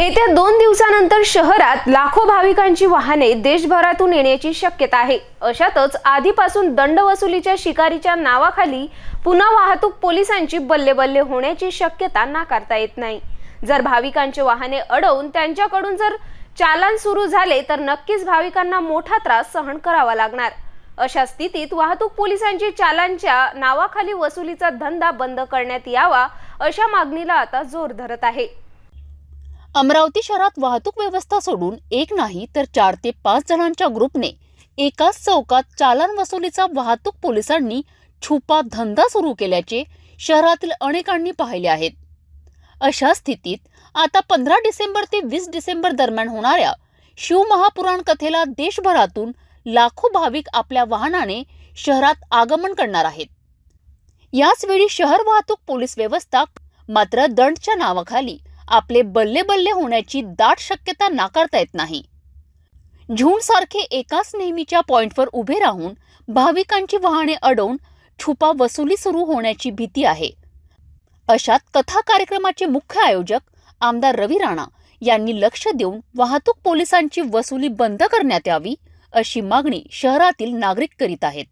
येत्या दोन दिवसानंतर शहरात लाखो भाविकांची वाहने देशभरातून येण्याची शक्यता आहे. अशातच आधीपासून दंड वसुलीच्या शिकारीच्या नावाखाली पुन्हा वाहतूक पोलिसांची बल्लेबल्ले होण्याची शक्यता नाकारता येत नाही. जर भाविकांचे वाहने अडवून त्यांच्याकडून जर चालन सुरू झाले तर नक्कीच भाविकांना मोठा त्रास सहन करावा लागणार. अशा स्थितीत वाहतूक पोलिसांची चालांच्या नावाखाली वसुलीचा धंदा बंद करण्यात यावा अशा मागणीला आता जोर धरत आहे. अमरावती शहरात वाहतूक व्यवस्था सोडून एक नाही तर चार ते पाच जणांच्या ग्रुपने एकाच चौकात चालान वसुलीचा वाहतूक पोलिसांनी छुपा धंदा सुरू केल्याचे शहरातील अनेकांनी पाहिले आहेत. अशा स्थितीत आता पंधरा डिसेंबर ते वीस डिसेंबर दरम्यान होणाऱ्या शिवमहापुराण कथेला देशभरातून लाखो भाविक आपल्या वाहनाने शहरात आगमन करणार आहेत. याचवेळी शहर वाहतूक पोलीस व्यवस्था मात्र दंडच्या नावाखाली आपले बल्ले बल्ले होण्याची दाट शक्यता नाकारता येत नाही. झुंडसारखे एकाच नेहमीच्या पॉईंटवर उभे राहून भाविकांची वाहने अडवून छुपा वसुली सुरू होण्याची भीती आहे. अशात कथा कार्यक्रमाचे मुख्य आयोजक आमदार रवी राणा यांनी लक्ष देऊन वाहतूक पोलिसांची वसुली बंद करण्यात यावी अशी मागणी शहरातील नागरिक करीत आहेत.